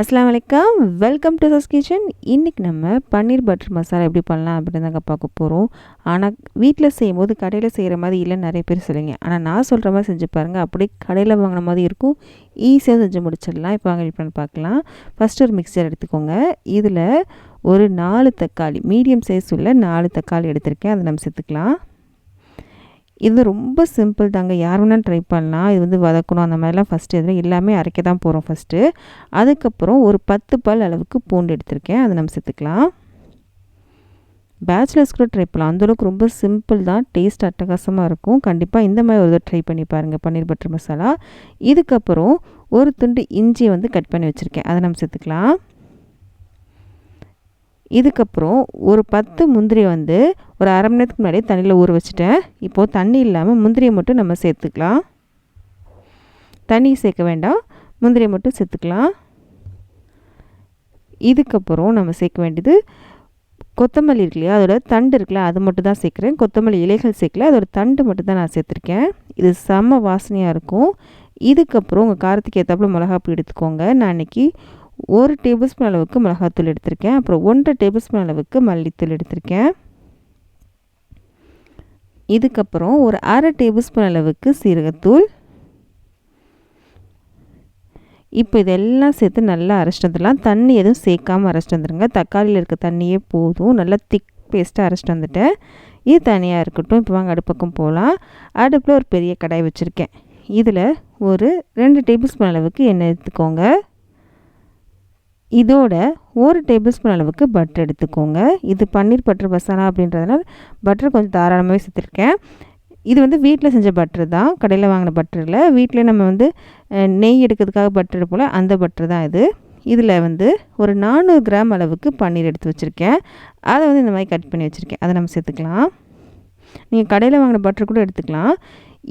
அஸ்லாம் வலைக்கம். Welcome to சஸ் kitchen இன்றைக்கி நம்ம பன்னீர் பட்டர் மசாலா எப்படி பண்ணலாம் அப்படின்னு தாங்க பார்க்க போகிறோம் ஆனால் வீட்டில் செய்யும்போது கடையில் செய்கிற மாதிரி இல்லைன்னு நிறைய பேர் சொல்லுங்க. ஆனால் நான் சொல்கிற மாதிரி செஞ்சு பாருங்கள் அப்படியே கடையில் வாங்கின மாதிரி இருக்கும். ஈஸியாக செஞ்சு முடிச்சிடலாம். இப்போ வாங்க பண்ணி பார்க்கலாம். ஃபஸ்ட்டு ஒரு மிக்சர் எடுத்துக்கோங்க. இதில் ஒரு நாலு தக்காளி மீடியம் சைஸ் உள்ள நாலு தக்காளி எடுத்திருக்கேன். அதை நம்ம சேர்த்துக்கலாம். இது ரொம்ப சிம்பிள் தாங்க. யார் வேணாலும் ட்ரை பண்ணலாம். இது வந்து வதக்கணும். அந்த மாதிரிலாம் ஃபஸ்ட்டு இதில் எல்லாமே அரைக்க தான் போகிறோம் ஃபஸ்ட்டு அதுக்கப்புறம் ஒரு பத்து பல் அளவுக்கு பூண்டு எடுத்திருக்கேன். அதை நம்ம சேர்த்துக்கலாம். பேச்சுலர்ஸ் கூட ட்ரை பண்ணலாம். அந்தளவுக்கு ரொம்ப சிம்பிள் தான். டேஸ்ட் அட்டகாசமாக இருக்கும். கண்டிப்பாக இந்த மாதிரி ஒரு ட்ரை பண்ணி பாருங்கள் பன்னீர் பட்டர் மசாலா. இதுக்கப்புறம் ஒரு துண்டு இஞ்சி வந்து கட் பண்ணி வச்சுருக்கேன். அதை நம்ம சேர்த்துக்கலாம். இதுக்கப்புறம் ஒரு பத்து முந்திரி வந்து ஒரு அரை மணி நேரத்துக்கு முன்னாடியே தண்ணியில் ஊற வச்சுட்டேன். இப்போது தண்ணி இல்லாமல் முந்திரியை மட்டும் நம்ம சேர்த்துக்கலாம். தண்ணி சேர்க்க வேண்டாம். முந்திரியை மட்டும் சேர்த்துக்கலாம். இதுக்கப்புறம் நம்ம சேர்க்க வேண்டியது கொத்தமல்லி இருக்கு இல்லையா? அதோட தண்டு இருக்குல்ல அது மட்டும் தான் சேர்க்குறேன். கொத்தமல்லி இலைகள் சேர்க்கல அதோட தண்டு மட்டும் தான் நான் சேர்த்துருக்கேன். இது செம்ம வாசனையாக இருக்கும். இதுக்கப்புறம் உங்கள் காரத்துக்கு ஏற்றாப்புல மிளகாப்பு எடுத்துக்கோங்க. நான் இன்றைக்கி ஒரு டேபிள் ஸ்பூன் அளவுக்கு மிளகாத்தூள் எடுத்திருக்கேன். அப்புறம் ஒன்றரை டேபிள் ஸ்பூன் அளவுக்கு மல்லித்தூள் எடுத்திருக்கேன். இதுக்கப்புறம் ஒரு அரை டேபிள் ஸ்பூன் அளவுக்கு சீரகத்தூள். இப்போ இதெல்லாம் சேர்த்து நல்லா அரைச்சிட்டு வந்துடலாம் தண்ணி எதுவும் சேர்க்காமல் அரைச்சிட்டு வந்துடுங்க தக்காளியில் இருக்க தண்ணியே போதும். நல்லா திக் பேஸ்ட்டாக அரைச்சிட்டு வந்துட்டேன். இது தனியாக இருக்கட்டும். இப்போ வாங்க அடுப்பக்கம் போகலாம். அடுப்பில் ஒரு பெரிய கடாய் வச்சுருக்கேன். இதில் ஒரு ரெண்டு டேபிள் ஸ்பூன் அளவுக்கு எண்ணெய் எடுத்துக்கோங்க. இதோட ஒரு டேபிள் ஸ்பூன் அளவுக்கு பட்டர் எடுத்துக்கோங்க. இது பன்னீர் பட்டர் மசாலா அப்படின்றதுனால பட்டர் கொஞ்சம் தாராளமாகவே சேர்த்துருக்கேன். இது வந்து வீட்டில் செஞ்ச பட்டர் தான். கடையில் வாங்கின பட்டரில் வீட்டில் நம்ம வந்து நெய் எடுக்கிறதுக்காக பட்டர் எடுப்போல அந்த பட்டர் தான் இது. இதில் வந்து ஒரு நானூறு கிராம் அளவுக்கு பன்னீர் எடுத்து வச்சுருக்கேன். அதை வந்து இந்த மாதிரி கட் பண்ணி வச்சுருக்கேன். அதை நம்ம சேர்த்துக்கலாம். நீங்கள் கடையில் வாங்கின பட்டர் கூட எடுத்துக்கலாம்.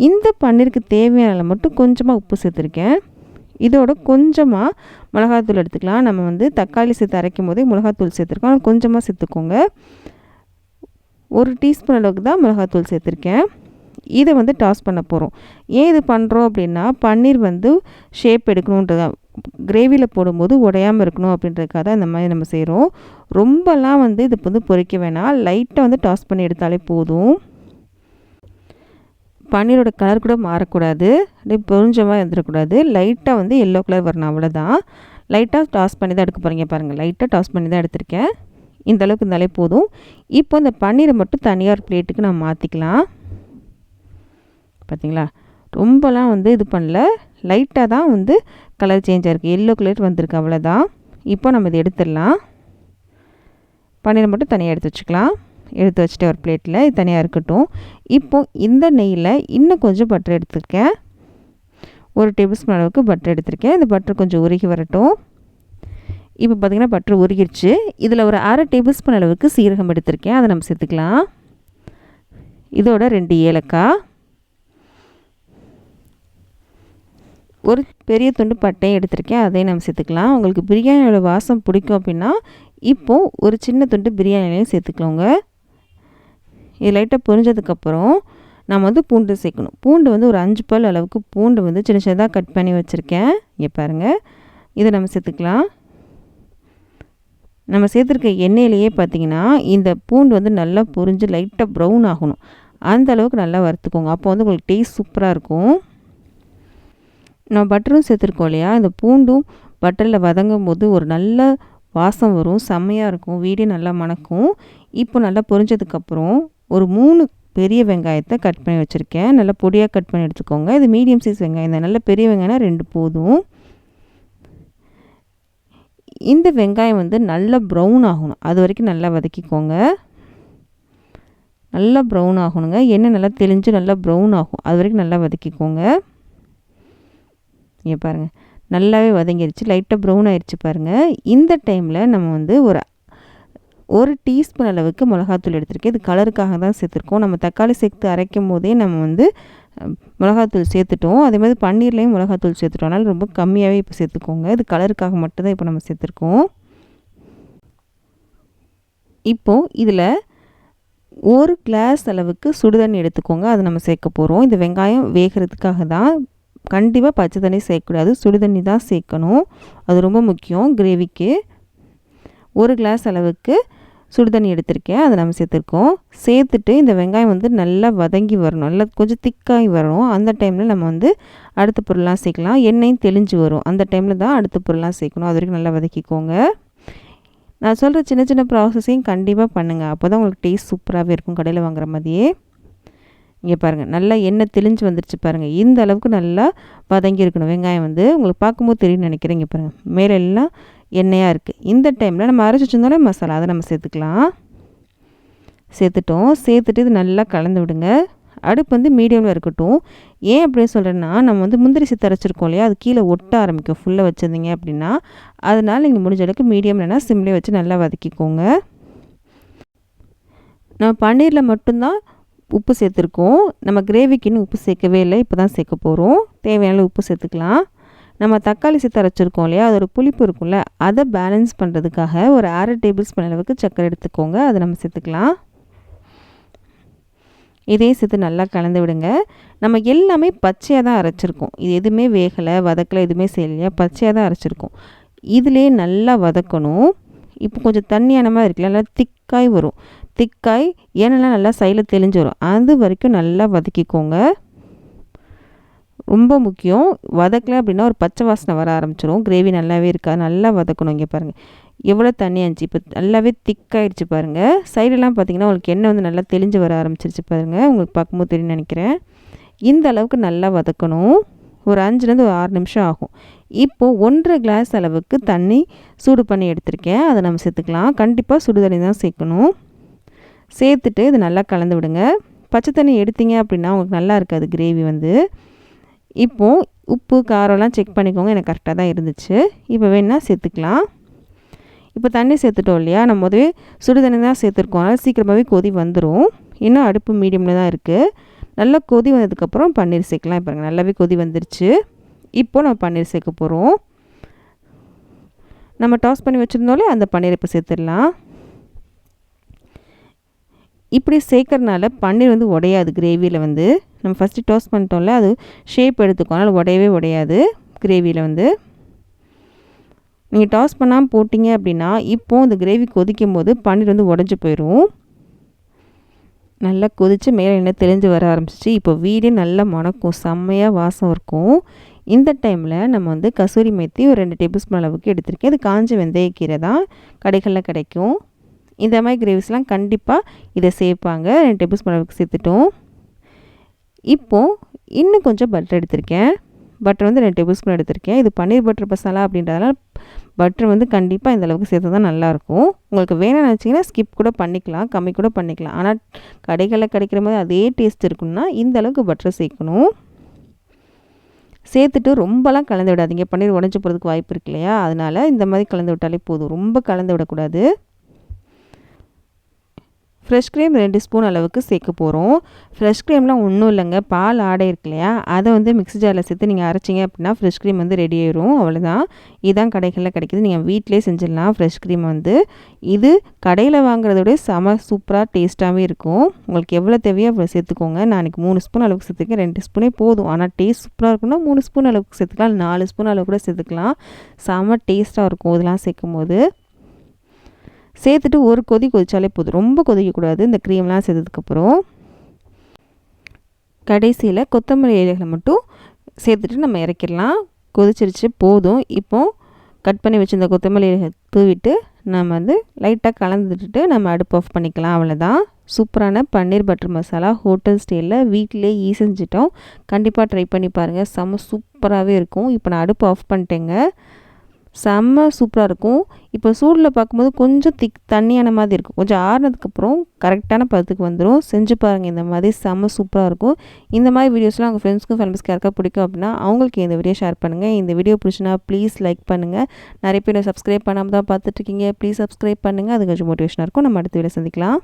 இந்த பன்னீருக்கு தேவையான மட்டும் கொஞ்சமாக உப்பு சேர்த்துருக்கேன். இதோட கொஞ்சமாக மிளகாத்தூள் எடுத்துக்கலாம். நம்ம வந்து தக்காளி சேர்த்து அரைக்கும் போதே மிளகாத்தூள் சேர்த்துருக்கோம். கொஞ்சமாக சேர்த்துக்கோங்க. ஒரு டீஸ்பூன் அளவுக்கு தான் மிளகாத்தூள் சேர்த்துருக்கேன். இதை வந்து டாஸ் பண்ண போகிறோம் ஏன் இது பண்ணுறோம் அப்படின்னா பன்னீர் வந்து ஷேப் எடுக்கணுன்றத கிரேவியில் போடும்போது உடையாமல் இருக்கணும் அப்படின்றதுக்காக தான் இந்த மாதிரி நம்ம செய்கிறோம் ரொம்பலாம் வந்து இது வந்து பொறிக்க வேணாம். லைட்டாக வந்து டாஸ் பண்ணி எடுத்தாலே போதும். பன்னீரோட கலர் கூட மாறக்கூடாது. அப்படியே பொறிஞ்சமாக இருந்துடக்கூடாது லைட்டாக வந்து எல்லோ கலர் வரணும் அவ்வளோதான் லைட்டாக டாஸ் பண்ணி தான் எடுக்க போகிறீங்க பாருங்கள் லைட்டாக டாஸ் பண்ணி தான் எடுத்திருக்கேன். இந்த அளவுக்கு இருந்தாலே போதும். இப்போ இந்த பன்னீரை மட்டும் தனியார் பிளேட்டுக்கு நான் மாற்றிக்கலாம் பார்த்தீங்களா ரொம்பலாம் வந்து இது பண்ணல. லைட்டாக தான் வந்து கலர் சேஞ்ச் ஆகிருக்கு எல்லோ கலர் வந்திருக்கு அவ்வளோதான் இப்போ நம்ம இதை எடுத்துடலாம். பன்னீரை மட்டும் தனியாக எடுத்து வச்சுக்கலாம். எடுத்து வச்சுட்டு ஒரு பிளேட்டில் இது தனியாக இருக்கட்டும். இப்போது இந்த நெய்யில் இன்னும் கொஞ்சம் பட்டர் எடுத்துருக்கேன். ஒரு டேபிள் ஸ்பூன் அளவுக்கு பட்டர் எடுத்திருக்கேன். இந்த பட்டர் கொஞ்சம் உருகி வரட்டும். இப்போ பார்த்திங்கன்னா பட்டர் உருகிடுச்சு இதில் ஒரு அரை டேபிள் ஸ்பூன் அளவுக்கு சீரகம் எடுத்திருக்கேன். அதை நம்ம சேர்த்துக்கலாம். இதோட ரெண்டு ஏலக்காய். ஒரு பெரிய துண்டு பட்டையும் எடுத்திருக்கேன். அதையும் நம்ம சேர்த்துக்கலாம். உங்களுக்கு பிரியாணியோட வாசம் பிடிக்கும் அப்படின்னா இப்போது ஒரு சின்ன துண்டு பிரியாணிலையும் சேர்த்துக்கோங்க. இது லைட்டாக பொரிஞ்சதுக்கப்புறம் நம்ம வந்து பூண்டு சேர்க்கணும். பூண்டு வந்து ஒரு அஞ்சு பல் அளவுக்கு பூண்டு வந்து சின்ன சின்னதாக கட் பண்ணி வச்சுருக்கேன். இங்கே பாருங்கள் இதை நம்ம சேர்த்துக்கலாம். நம்ம சேர்த்துருக்க எண்ணெயிலேயே பார்த்திங்கன்னா இந்த பூண்டு வந்து நல்லா பொரிஞ்சு லைட்டாக ப்ரௌன் ஆகணும். அந்த அளவுக்கு நல்லா வறுத்துக்கோங்க. அப்போ வந்து உங்களுக்கு டேஸ்ட் சூப்பராக இருக்கும். நம்ம பட்டரும் சேர்த்துருக்கோம் இல்லையா? இந்த பூண்டும் பட்டரில் வதங்கும் போது ஒரு நல்ல வாசம் வரும். செம்மையாக இருக்கும். வீடே நல்லா மணக்கும். இப்போ நல்லா பொரிஞ்சதுக்கப்புறம் ஒரு மூணு பெரிய வெங்காயத்தை கட் பண்ணி வச்சுருக்கேன். நல்லா பொடியாக கட் பண்ணி எடுத்துக்கோங்க. இது மீடியம் சைஸ் வெங்காயம் தான். நல்ல பெரிய வெங்காயம் ரெண்டு போதும். இந்த வெங்காயம் வந்து நல்லா ப்ரௌன் ஆகணும். அது வரைக்கும் நல்லா வதக்கிக்கோங்க. நல்லா ப்ரௌன் ஆகணுங்க. எண்ணெய் நல்லா தெளிஞ்சு நல்லா ப்ரௌன் ஆகும். அது வரைக்கும் நல்லா வதக்கிக்கோங்க. இங்கே பாருங்கள் நல்லாவே வதங்கிடுச்சு லைட்டாக ப்ரௌன் ஆயிடுச்சு பாருங்கள் இந்த டைமில் நம்ம வந்து ஒரு ஒரு டீஸ்பூன் அளவுக்கு மிளகாத்தூள் எடுத்திருக்கேன். இது கலருக்காக தான் சேர்த்துருக்கோம். நம்ம தக்காளி சேர்த்து அரைக்கும் போதே நம்ம வந்து மிளகாத்தூள் சேர்த்துட்டோம். அதே மாதிரி பன்னீர்லேயும் மிளகாத்தூள் சேர்த்துட்டோம். அதனால் ரொம்ப கம்மியாகவே இப்போ சேர்த்துக்கோங்க. இது கலருக்காக மட்டும்தான் இப்போ நம்ம சேர்த்துருக்கோம். இப்போது இதில் ஒரு கிளாஸ் அளவுக்கு சுடுதண்ணி எடுத்துக்கோங்க. அதை நம்ம சேர்க்க போகிறோம் இந்த வெங்காயம் வேகிறதுக்காக தான். கண்டிப்பாக பச்சை தண்ணி சேர்க்கக்கூடாது. சுடுதண்ணி தான் சேர்க்கணும். அது ரொம்ப முக்கியம். கிரேவிக்கு ஒரு கிளாஸ் அளவுக்கு சுடுதண்ணி எடுத்திருக்கேன். அதை நம்ம சேர்த்துருக்கோம். சேர்த்துட்டு இந்த வெங்காயம் வந்து நல்லா வதங்கி வரணும். நல்லா கொஞ்சம் திக்காகி வரணும். அந்த டைமில் நம்ம வந்து அடுத்த பொருளெலாம் சேர்க்கலாம். எண்ணெயும் தெளிஞ்சு வரும். அந்த டைமில் தான் அடுத்த பொருளெலாம் சேர்க்கணும். அது வரைக்கும் நல்லா வதக்கிக்கோங்க. நான் சொல்கிற சின்ன சின்ன ப்ராசஸையும் கண்டிப்பாக பண்ணுங்கள் அப்போ தான் உங்களுக்கு டேஸ்ட் சூப்பராகவே இருக்கும். கடையில் வாங்குற மாதிரியே. இங்கே பாருங்கள் நல்லா எண்ணெய் தெளிஞ்சு வந்துருச்சு பாருங்கள் இந்த அளவுக்கு நல்லா வதங்கி இருக்கணும். வெங்காயம் வந்து. உங்களுக்கு பார்க்கும்போது தெரியும்னு நினைக்கிறேன். இங்கே பாருங்கள் மேலே எல்லாம் எண்ணெயாக இருக்குது இந்த டைமில் நம்ம அரைச்சி வச்சிருந்தாலே மசாலா. அதை நம்ம சேர்த்துக்கலாம். சேர்த்துட்டோம். சேர்த்துட்டு இது நல்லா கலந்து விடுங்க. அடுப்பு வந்து மீடியமில் இருக்கட்டும். ஏன் அப்படின்னு சொல்கிறேன்னா நம்ம வந்து முந்திரி சித்து அரைச்சிருக்கோம் இல்லையா? அது கீழே ஒட்ட ஆரம்பிக்கும். ஃபுல்லாக வச்சுருந்தீங்க அப்படின்னா அதனால் நீங்கள் முடிஞ்ச அளவுக்கு மீடியம்லனா சிம்லேயே வச்சு நல்லா வதக்கிக்கோங்க. நம்ம பன்னீரில் மட்டும்தான் உப்பு சேர்த்துருக்கோம். நம்ம கிரேவிக்குன்னு உப்பு சேர்க்கவே இல்லை. இப்போ தான் சேர்க்க போகிறோம் தேவையான உப்பு சேர்த்துக்கலாம். நம்ம தக்காளி சேர்த்து அரைச்சிருக்கோம் இல்லையா? அதோட புளிப்பு இருக்கும்ல. அதை பேலன்ஸ் பண்ணுறதுக்காக ஒரு அரை டேபிள் ஸ்பூன் அளவுக்கு சக்கரை எடுத்துக்கோங்க. அதை நம்ம சேர்த்துக்கலாம். இதையும் சேர்த்து நல்லா கலந்து விடுங்க. நம்ம எல்லாமே பச்சையாக தான் அரைச்சிருக்கோம். இது எதுவுமே வேகலை வதக்கலை எதுவுமே செய்யலையா? பச்சையாக தான் அரைச்சிருக்கோம். இதிலே நல்லா வதக்கணும். இப்போ கொஞ்சம் தண்ணியான மாதிரி இருக்குல்ல நல்லா திக்காய் வரும். திக்காய் ஏனெல்லாம் நல்லா சைடில் தெளிஞ்சு வரும். அது வரைக்கும் நல்லா வதக்கிக்கோங்க. ரொம்ப முக்கியம். வதக்கலை அப்படின்னா ஒரு பச்சை வாசனை வர ஆரம்பிச்சிடும் கிரேவி நல்லாவே இருக்காது நல்லா வதக்கணும் இங்கே பாருங்கள் எவ்வளோ தண்ணி ஆச்சு? இப்போ நல்லாவே திக்காயிடுச்சு பாருங்கள் சைடெல்லாம் பார்த்திங்கன்னா உங்களுக்கு எண்ணெய் வந்து நல்லா தெளிஞ்சு வர ஆரம்பிச்சிருச்சு பாருங்கள் உங்களுக்கு பார்க்கும்போது தெரியும் நினைக்கிறேன். இந்த அளவுக்கு நல்லா வதக்கணும். ஒரு அஞ்சுலேருந்து ஒரு ஆறு நிமிஷம் ஆகும். இப்போது ஒன்றரை கிளாஸ் அளவுக்கு தண்ணி சூடு பண்ணி எடுத்திருக்கேன். அதை நம்ம சேர்த்துக்கலாம். கண்டிப்பாக சுடு தண்ணி தான் சேர்க்கணும். சேர்த்துட்டு இது நல்லா கலந்து விடுங்க. பச்சை தண்ணி எடுத்தீங்க அப்படின்னா உங்களுக்கு நல்லா இருக்காது கிரேவி வந்து. இப்போது உப்பு காரம்லாம் செக் பண்ணிக்கோங்க. எனக்கு கரெக்டாக தான் இருந்துச்சு. இப்போ வேணால் சேர்த்துக்கலாம். இப்போ தண்ணி சேர்த்துட்டோம் இல்லையா? நம்ம முதவே சுடு தண்ணி தான் சேர்த்துருக்கோம். அதனால் சீக்கிரமாகவே கொதி வந்துடும் இன்னும் அடுப்பு மீடியமில் தான் இருக்குது நல்லா கொதி வந்ததுக்கப்புறம் பன்னீர் சேர்க்கலாம். இப்போ நல்லாவே கொதி வந்துருச்சு. இப்போது நம்ம பன்னீர் சேர்க்க போகிறோம் நம்ம டாஸ் பண்ணி வச்சுருந்தோம்லே அந்த பன்னீர் இப்போ சேர்த்துடலாம். இப்படி சேர்க்கறனால பன்னீர் வந்து உடையாது கிரேவியில் வந்து. நம்ம ஃபஸ்ட்டு டாஸ் பண்ணிட்டோம்ல அது ஷேப் எடுத்துக்கோ அதனால் உடையவே உடையாது. கிரேவியில் வந்து. நீங்கள் டாஸ் பண்ணாமல் போட்டிங்க அப்படின்னா இப்போது இந்த கிரேவி கொதிக்கும் போது பன்னீர் வந்து உடஞ்சி போயிடும் நல்லா கொதித்து மேலே எண்ணெய் தெளிஞ்சு வர ஆரம்பிச்சிச்சு. இப்போ வீடே நல்லா மணக்கும். செம்மையாக வாசம் இருக்கும். இந்த டைமில் நம்ம வந்து கசூரி மேத்தி ஒரு ரெண்டு டேபிள் ஸ்பூன் அளவுக்கு எடுத்திருக்கேன். இது காஞ்ச வெந்தயக்கீரை தான். கடைகளில் கிடைக்கும். இந்த மாதிரி கிரேவிஸ்லாம் கண்டிப்பாக இதை சேர்ப்பாங்க. ரெண்டு டேபிள் ஸ்பூன் அளவுக்கு சேர்த்துட்டோம். இப்போது இன்னும் கொஞ்சம் பட்டர் எடுத்திருக்கேன். பட்டர் வந்து ரெண்டு டேபிள் ஸ்பூன் எடுத்திருக்கேன். இது பன்னீர் பட்டர் மசாலா அப்படின்றதுனால பட்டர் வந்து கண்டிப்பாக இந்த அளவுக்கு சேர்த்து தான் நல்லாயிருக்கும் உங்களுக்கு வேணும்னு நினச்சிங்கன்னா ஸ்கிப் கூட பண்ணிக்கலாம் கம்மி கூட பண்ணிக்கலாம். ஆனால் கடைகளில் கிடைக்கிற மாதிரி அதே டேஸ்ட் இருக்குன்னா இந்த அளவுக்கு பட்டர் சேர்க்கணும். சேர்த்துட்டு ரொம்பலாம் கலந்து விடாதீங்க. பன்னீர் உடஞ்சி போகிறதுக்கு வாய்ப்பு இருக்கு இல்லையா? அதனால் இந்த மாதிரி கலந்து விட்டாலே போதும். ரொம்ப கலந்து விடக்கூடாது. ஃப்ரெஷ் க்ரீம் ரெண்டு ஸ்பூன் அளவுக்கு சேர்க்க போகிறோம் ஃப்ரெஷ் க்ரீம்லாம் ஒன்றும் இல்லைங்க. பால் ஆடை இருக்கு இல்லையா? அதை வந்து மிக்ஸி ஜாரில் சேர்த்து நீங்கள் அரைச்சிங்க அப்படின்னா ஃப்ரெஷ் க்ரீம் வந்து ரெடி ஆயிரும். அவ்வளோதான் இதுதான் கடைகளில் கிடைக்கிது. நீங்கள் வீட்டிலே செஞ்சிடலாம் ஃப்ரெஷ் க்ரீம் வந்து. இது கடையில் வாங்குறதோட செம சூப்பராக டேஸ்ட்டாகவே இருக்கும். உங்களுக்கு எவ்வளோ தேவையோ அவ்வளோ சேர்த்துக்கோங்க. நான் இன்றைக்கி மூணு ஸ்பூன் அளவுக்கு சேர்த்துக்கேன் ரெண்டு ஸ்பூனே போதும். ஆனால் டேஸ்ட் சூப்பராக இருக்குன்னா மூணு ஸ்பூன் அளவுக்கு சேர்த்துக்கலாம். நாலு ஸ்பூன் அளவு கூட சேர்த்துக்கலாம். செம டேஸ்ட்டாக இருக்கும் இதெல்லாம் சேர்க்கும் போது சேர்த்துட்டு ஒரு கொதி கொதித்தாலே போதும். ரொம்ப கொதிக்கக்கூடாது இந்த க்ரீம்லாம் சேர்த்ததுக்கப்புறம் கடைசியில் கொத்தமல்லி இலைகளை மட்டும் சேர்த்துட்டு நம்ம இறக்கிடலாம். கொதிச்சிருச்சு போதும். இப்போது கட் பண்ணி வச்சுருந்த கொத்தமல்லி இலைகளை தூவிட்டு நம்ம வந்து லைட்டாக கலந்துட்டு நம்ம அடுப்பு ஆஃப் பண்ணிக்கலாம். அவ்வளோதான் சூப்பரான பன்னீர் பட்டர் மசாலா. ஹோட்டல் ஸ்டைலில் வீட்டிலே ஈ செஞ்சிட்டோம். கண்டிப்பாக ட்ரை பண்ணி பாருங்கள் செம்ம சூப்பராகவே இருக்கும். இப்போ நான் அடுப்பு ஆஃப் பண்ணிட்டேங்க. செம்ம சூப்பராக இருக்கும். இப்போ சூடில் பார்க்கும்போது கொஞ்சம் திக் தண்ணியான மாதிரி இருக்கும். கொஞ்சம் ஆறுனதுக்கப்புறம் கரெக்டான பதத்துக்கு வந்துடும் செஞ்சு பாருங்கள் இந்த மாதிரி செம்ம சூப்பராக இருக்கும். இந்த மாதிரி வீடியோஸ்லாம் உங்கள் ஃப்ரெண்ட்ஸ்க்கும் ஃபேமிலிஸ்க்கு யாருக்கா பிடிக்கும் அப்படின்னா அவங்களுக்கு இந்த வீடியோ ஷேர் பண்ணுங்கள் இந்த வீடியோ பிடிச்சினா ப்ளீஸ் லைக் பண்ணுங்கள் நிறைய பேர் சப்ஸ்கிரைப் பண்ணாமல் தான் பார்த்துட்ருக்கீங்க ப்ளீஸ் சப்ஸ்கிரைப் பண்ணுங்கள் அது கொஞ்சம் மோட்டிவேஷனாக இருக்கும். நம்ம அடுத்த வீடியோ சந்திக்கலாம்.